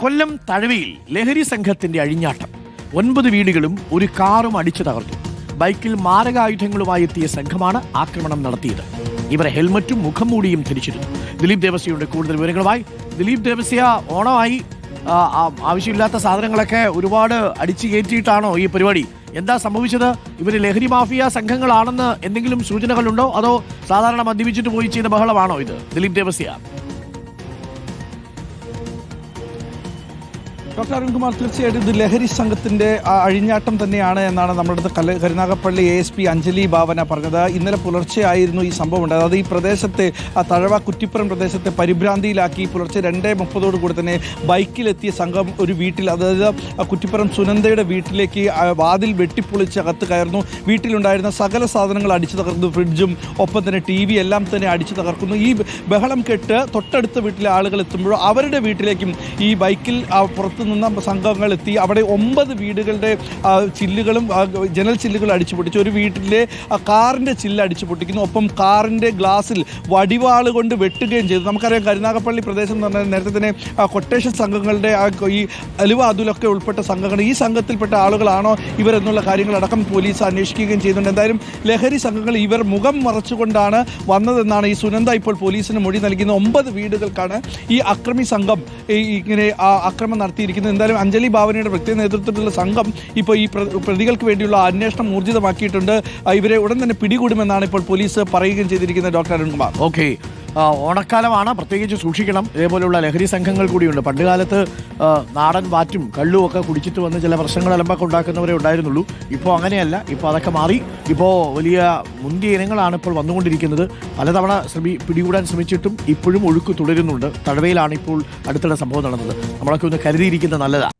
കൊല്ലം തഴവയിൽ ലഹരി സംഘത്തിന്റെ അഴിഞ്ഞാട്ടം. ഒൻപത് വീടുകളും ഒരു കാറും അടിച്ചു തകർത്തു. ബൈക്കിൽ മാരകായുധങ്ങളുമായി എത്തിയ സംഘമാണ് ആക്രമണം നടത്തിയത്. ഇവർ ഹെൽമറ്റും മുഖംമൂടിയും ധരിച്ചിരുന്നു. ദിലീപ് ദേവസ്യയുടെ കൂടുതൽ വിവരങ്ങളുമായി ദിലീപ് ദേവസ്യ ഓണമായി ആവശ്യമില്ലാത്ത സാധനങ്ങളൊക്കെ ഒരുപാട് അടിച്ചു കയറ്റിയിട്ടാണോ ഈ പരിപാടി? എന്താ സംഭവിച്ചത്? ഇവർ ലഹരി മാഫിയ സംഘങ്ങളാണെന്ന് എന്തെങ്കിലും സൂചനകളുണ്ടോ? അതോ സാധാരണ മദ്യപിച്ചിട്ട് പോയി ചെയ്ത ബഹളമാണോ ഇത്? ദിലീപ് ദേവസ്യ. ഡോക്ടർ അരുൺകുമാർ തീർച്ചയായിട്ടും ഇത് ലഹരി സംഘത്തിന്റെ അഴിഞ്ഞാട്ടം തന്നെയാണ് എന്നാണ് നമ്മുടെ അടുത്ത് കല Karunagappally A S P Anjali Bhavana പറഞ്ഞത്. ഇന്നലെ പുലർച്ചെയായിരുന്നു ഈ സംഭവം ഉണ്ടായത്. അതായത് ഈ പ്രദേശത്തെ ആ തഴവ കുറ്റിപ്പുറം പ്രദേശത്തെ പരിഭ്രാന്തിയിലാക്കി പുലർച്ചെ രണ്ടേ മുപ്പതോട് കൂടി തന്നെ ബൈക്കിലെത്തിയ സംഘം ഒരു വീട്ടിൽ അതായത് കുറ്റിപ്പുറം സുനന്ദയുടെ വീട്ടിലേക്ക് വാതിൽ വെട്ടിപ്പൊളിച്ച് അകത്ത് കയറുന്നു. വീട്ടിലുണ്ടായിരുന്ന സകല സാധനങ്ങൾ അടിച്ചു തകർക്കുന്നു ഫ്രിഡ്ജും ഒപ്പം തന്നെ ടി വി എല്ലാം തന്നെ അടിച്ചു തകർക്കുന്നു. ഈ ബഹളം കെട്ട് തൊട്ടടുത്ത വീട്ടിലെ ആളുകൾ എത്തുമ്പോഴോ അവരുടെ വീട്ടിലേക്കും ഈ ബൈക്കിൽ പുറത്തു നിന്ന സംഘങ്ങൾ എത്തി അവിടെ ഒമ്പത് വീടുകളുടെ ചില്ലുകളും ജനൽ ചില്ലുകളും അടിച്ചു പൊട്ടിച്ചു ഒരു വീട്ടിലെ കാറിന്റെ ചില്ല് അടിച്ചു പൊട്ടിക്കുന്നു ഒപ്പം കാറിന്റെ ഗ്ലാസ്സിൽ വടിവാൾ കൊണ്ട് വെട്ടുകയും ചെയ്തു. നമുക്കറിയാം കരുനാഗപ്പള്ളി പ്രദേശം എന്ന് പറഞ്ഞാൽ നേരത്തെ തന്നെ കൊട്ടേഷൻ സംഘങ്ങളുടെ ഈ അലുവ അതുലൊക്കെ ഉൾപ്പെട്ട സംഘങ്ങൾ ഈ സംഘത്തിൽപ്പെട്ട ആളുകളാണോ ഇവരെന്നുള്ള കാര്യങ്ങളടക്കം പോലീസ് അന്വേഷിക്കുകയും ചെയ്യുന്നുണ്ട്. എന്തായാലും ലഹരി സംഘങ്ങൾ ഇവർ മുഖം മറച്ചുകൊണ്ടാണ് വന്നതെന്നാണ് ഈ സുനന്ദ ഇപ്പോൾ പോലീസിന് മൊഴി നൽകുന്ന ഒമ്പത് വീടുകൾക്കാണ് ഈ അക്രമി സംഘം ഇങ്ങനെ അക്രമം നടത്തിയിരിക്കുന്നത്. എന്തായാലും അഞ്ജലി ഭാവനയുടെ വ്യക്തി നേതൃത്വത്തിലുള്ള സംഘം ഇപ്പോൾ ഈ പ്രതികൾക്ക് വേണ്ടിയുള്ള അന്വേഷണം ഊർജിതമാക്കിയിട്ടുണ്ട്. ഇവരെ ഉടൻ തന്നെ പിടികൂടുമെന്നാണ് ഇപ്പോൾ പോലീസ് പറയുകയും ചെയ്തിരിക്കുന്നത് ഡോക്ടർ അരുൺകുമാർ. ഓക്കെ. ഓണക്കാലമാണ്. പ്രത്യേകിച്ച് സൂക്ഷിക്കണം. ഇതേപോലെയുള്ള ലഹരി സംഘങ്ങൾ കൂടിയുണ്ട്. പണ്ട് കാലത്ത് നാടൻ വാറ്റും കള്ളും ഒക്കെ കുടിച്ചിട്ട് വന്ന് ചില പ്രശ്നങ്ങൾ അലമ്പൊക്കെ ഉണ്ടാക്കുന്നവരെ ഉണ്ടായിരുന്നുള്ളൂ. ഇപ്പോൾ അങ്ങനെയല്ല. ഇപ്പോൾ അതൊക്കെ മാറി. ഇപ്പോൾ വലിയ മുന്തിയ ഇനങ്ങളാണ് ഇപ്പോൾ വന്നുകൊണ്ടിരിക്കുന്നത്. പലതവണ ശ്രമി പിടികൂടാൻ ശ്രമിച്ചിട്ടും ഇപ്പോഴും ഒഴുക്ക് തുടരുന്നുണ്ട്. തഴവയിലാണ് ഇപ്പോൾ അടുത്തിടെ സംഭവം നടന്നത്. നമ്മളൊക്കെ ഒന്ന് കരുതിയിരിക്കുന്നത് നല്ലതാണ്